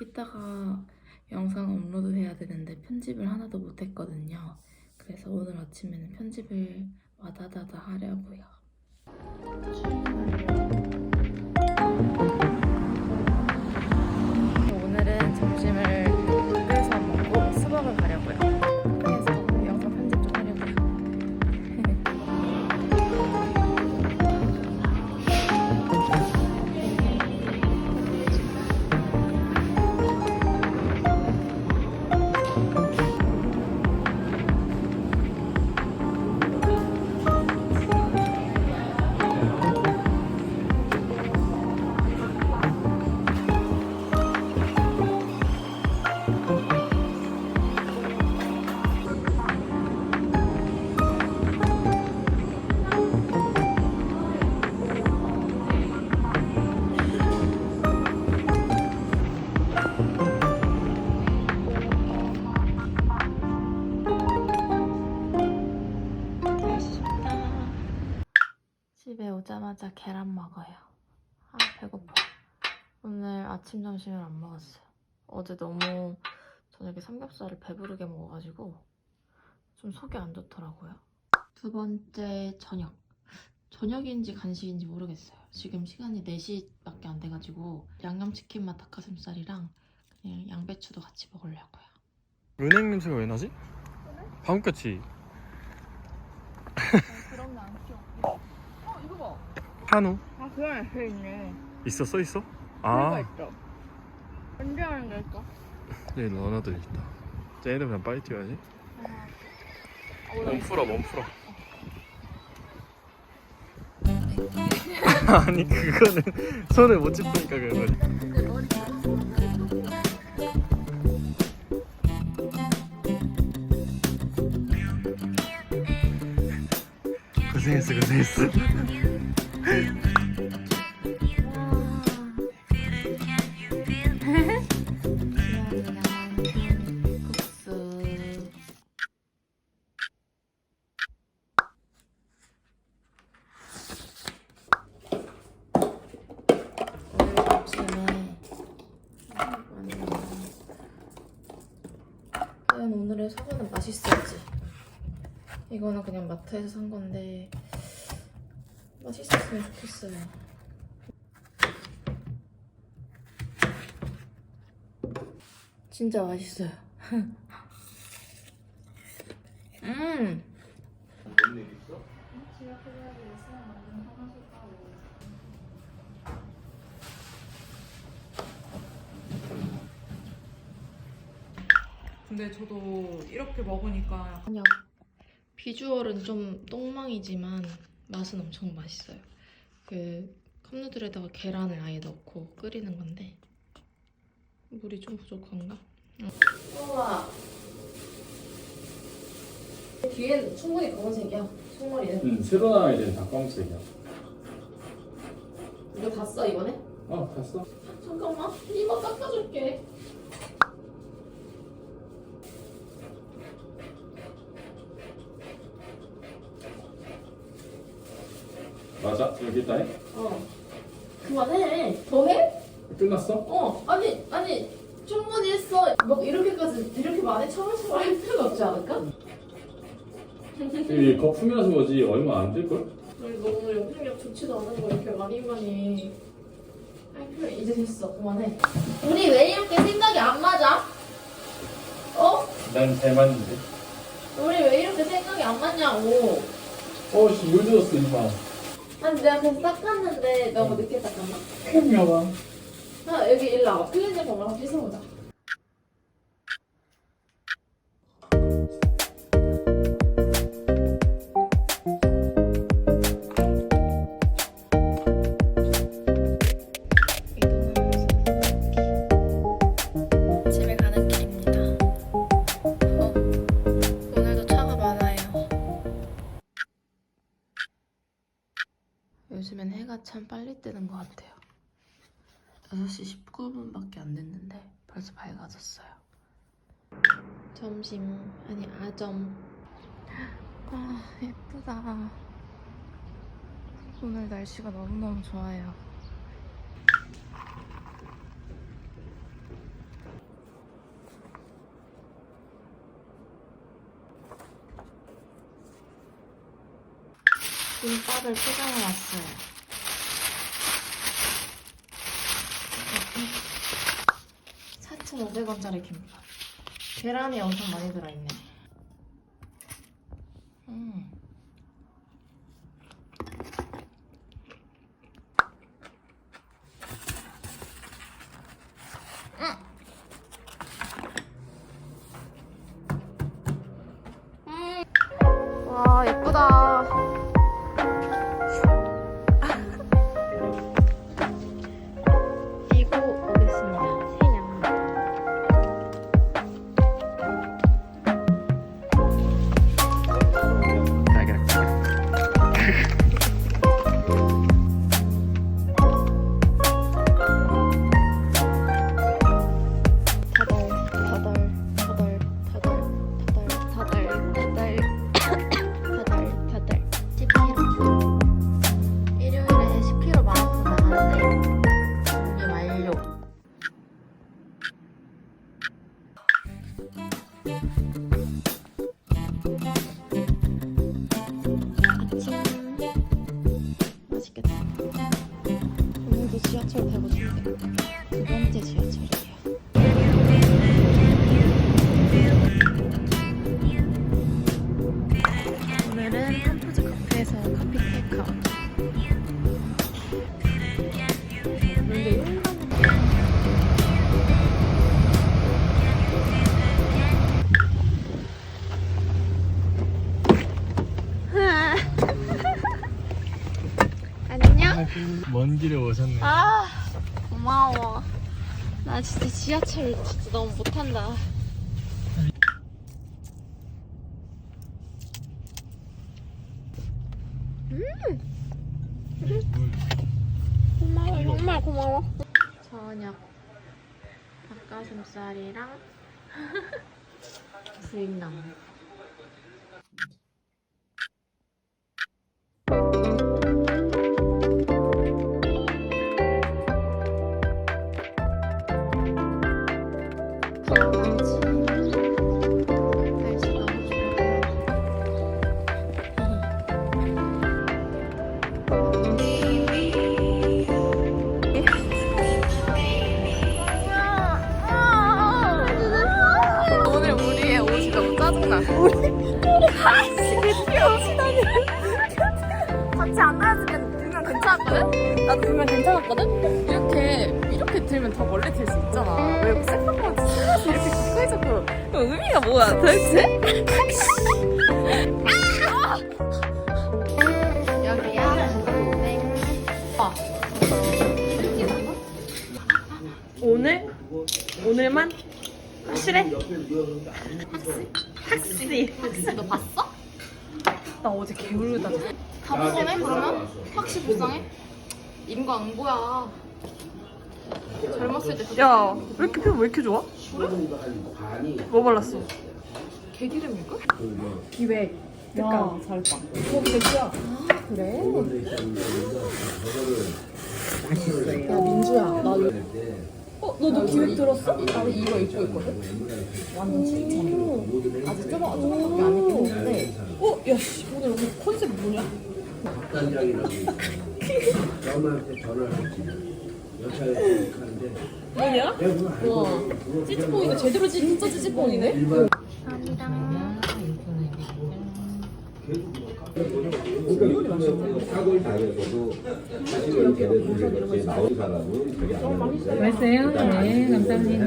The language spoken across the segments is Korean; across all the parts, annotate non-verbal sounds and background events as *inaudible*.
이따가 영상 업로드 해야 되는데 편집을 하나도 못했거든요. 그래서 오늘 아침에는 편집을 와다다다 하려고요. 계란 먹어요. 아 배고파. 오늘 아침 점심을 안 먹었어요. 어제 너무 저녁에 삼겹살을 배부르게 먹어가지고 좀 속이 안 좋더라고요. 두 번째 저녁. 저녁인지 간식인지 모르겠어요. 지금 시간이 4시밖에 안 돼가지고 양념치킨 맛 닭가슴살이랑 그냥 양배추도 같이 먹으려고요. 은행 냄새가 왜 나지? 방금 같이 그런 거안 키워. 어. 한우 아, 그런 애 있네. 있어 써 있어? 아. 아 있어. 언제 하는 걸까? 여기 러너들 있다. 쟤네들 그냥 빨리 뛰어야지. 몸 풀어 몸 풀어. *laughs* 아니 그거는 손을 못 짚으니까 그거는. 고생했어 고생했어. 오늘의 사과는 맛있을지. 이거는 그냥 마트에서 산 건데 맛있었으면 좋겠어요. 진짜 맛있어요. *laughs* 음! 근데 저도 이렇게 먹으니까 아니요. 비주얼은 좀 똥망이지만 맛은 엄청 맛있어요. 그 컵누들에다가 계란을 아예 넣고 끓이는 건데 물이 좀 부족한가? 우와. 뒤엔 충분히 검은색이야. 속머리는. 응 새로 나와야 되는 닭광색이야. 이거 다 써 이번에? 어 봤어? 잠깐만. 이거 닦아줄게. 맞아 여기 있다 해. 어. 그만해. 더 해? 끝났어? 어, 아니, 아니, 충분히 했어. 막 이렇게까지, 이렇게 많이 차분차분 할 필요가 없지 않을까? 이 거품이라서 그러지 얼마 안 될걸? 아니, 너무 영향력 좋지도 않은 거 이렇게 많이 많이 할 필요, 이제 됐어. 그만해. 우리 왜 이렇게 생각이 안 맞아? 어? 난 잘 맞는데. 우리 왜 이렇게 생각이 안 맞냐고. 어씨 물 들었어 이마. 아니, 내가 그래서 닦았는데 너무 늦게 닦았나? 큰여봐. 아, 여기 일로 와봐. 클렌징 한번 씻어보자. 요즘엔 해가 참 빨리 뜨는 것 같아요. 6시 19분밖에 안 됐는데 벌써 밝아졌어요. 점심, 아니 아점. 아, 예쁘다. 오늘 날씨가 너무너무 좋아요. 김밥을 포장해 왔어요. 4,500원짜리 김밥. 계란이 엄청 많이 들어있네. 음. 먼 길에 오셨네. 아 고마워. 나 진짜 지하철 진짜 너무 못한다. 고마워 정말 고마워. 저녁. 닭가슴살이랑 *laughs* 부익나무 의미가 뭐야 도대체? 아. 오늘? 오늘만? 확실해? 확실히 혹시 너 봤어? 나 어제 개울다 다 불쌍해 그러면? 확실히 불쌍해? 인거 안 보야. 젊었을 때 진짜 야, 왜 이렇게 피부 왜 이렇게 좋아? 뭐 발랐어? 개기름일걸? 기획 색깔 잘했다 야 민주야 나 어? 너도 기획 들었어? 나는 이거 입고 있거든? 완전 칭찬 아직 조금, 조금밖에 안 입긴 했는데 어? 야 씨, 오늘 여기 컨셉 뭐냐? 엄마한테 *laughs* 전화했지. 하는데 뭐냐? 와 찌찌뽕이가 제대로 찌- 진짜 찌찌뽕이네? 사실은 걔네들이 이렇게 나온 사람은 저기 안 맛있어요? 네, 감사합니다.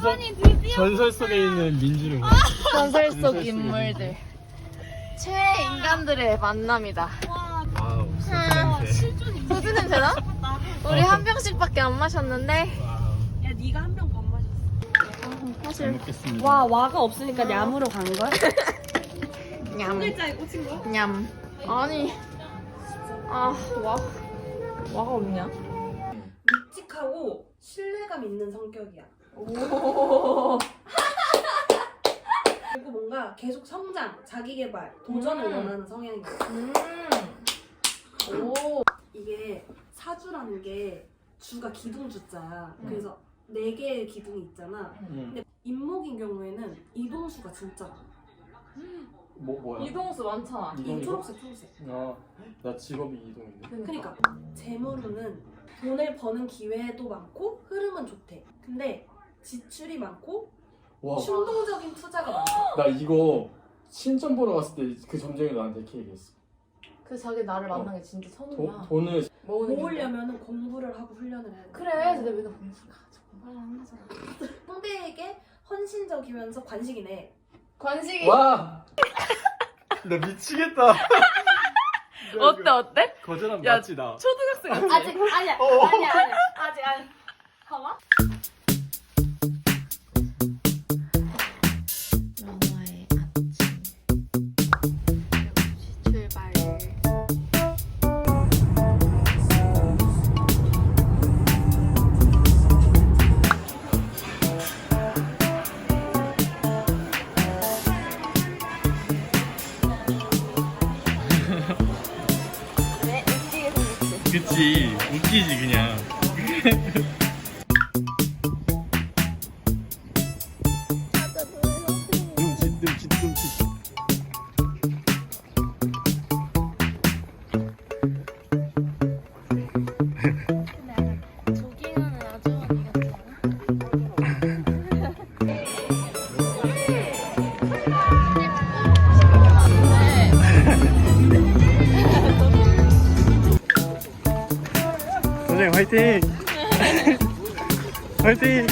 좋다고 전설 전설 속에 있는 민주를 보여. 전설 속 인물들 최애 인간들의 만남이다 와우, 소주 냄새. 소주 냄새나? 우리 한 병씩밖에 안 마셨는데 와우. 야 네가 한 병 반 마셨어 잘 사실 먹겠습니다. 와 와가 없으니까 냠으로 간 거야? *laughs* 냠 글자에 꽂힌 거야? 냠 아니 아와 와가 없냐? 묵직하고 신뢰감 있는 성격이야. 그리고 뭔가 계속 성장, 자기 개발, 도전을 음. 원하는 성향이야. 음. 오 이게 사주라는 게 주가 기둥 주자야. 음. 그래서 네 개의 기둥이 있잖아. 응. 근데 임목인 경우에는 이동수가 진짜 많아. 뭐 뭐야? 이동수 많잖아. 이 이동이요? 초록색 초록색. 아나 직업이 이동인데. 그러니까 재물운은 돈을 버는 기회도 많고 흐름은 좋대. 근데 지출이 많고 와. 충동적인 투자가 많아. *gasps* 나 이거 신점 보러 갔을 때 그 점쟁이 나한테 이렇게 얘기했어. 그 자기 나를 만난 게 진짜 도, 처음이야. 돈을 모으는 게. 모으려면 공부를 하고 훈련을 해야 돼. 그래, 근데 내가 공부 가지고 빨리 하는 거잖아. 상대에게 헌신적이면서 관식이네. 관식이 와. *laughs* 나 미치겠다. *laughs* 어때 어때? 거절하면 야, 맞지 나. 초등학생 같지? 아직 아니야 어. 아니야 아니야 아직 아니. 봐봐. 웃기지 그냥. *laughs* 화이팅. *laughs* 화이팅.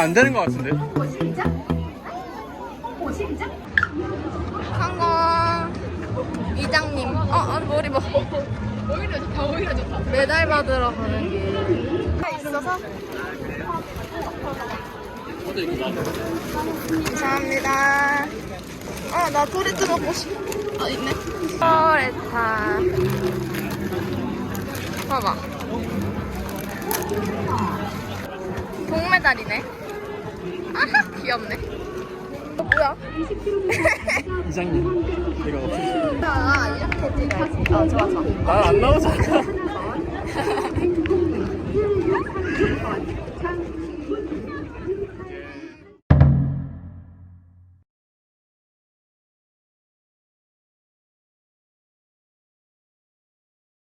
안 되는 것 같은데? 성공 이장님 어, 어 머리 봐 오히려 좋다 오히려 좋다 메달 받으러 가는 길 있어서? 감사합니다. 어 나 토리트 먹고 싶어 어 있네. 토레타 봐봐. 동메달이네 *laughs* 귀엽네 어, 뭐야 이장님 없을 아, 이렇게 찍어야지. 어, 좋아, 좋아. 나안 나오잖아. *laughs*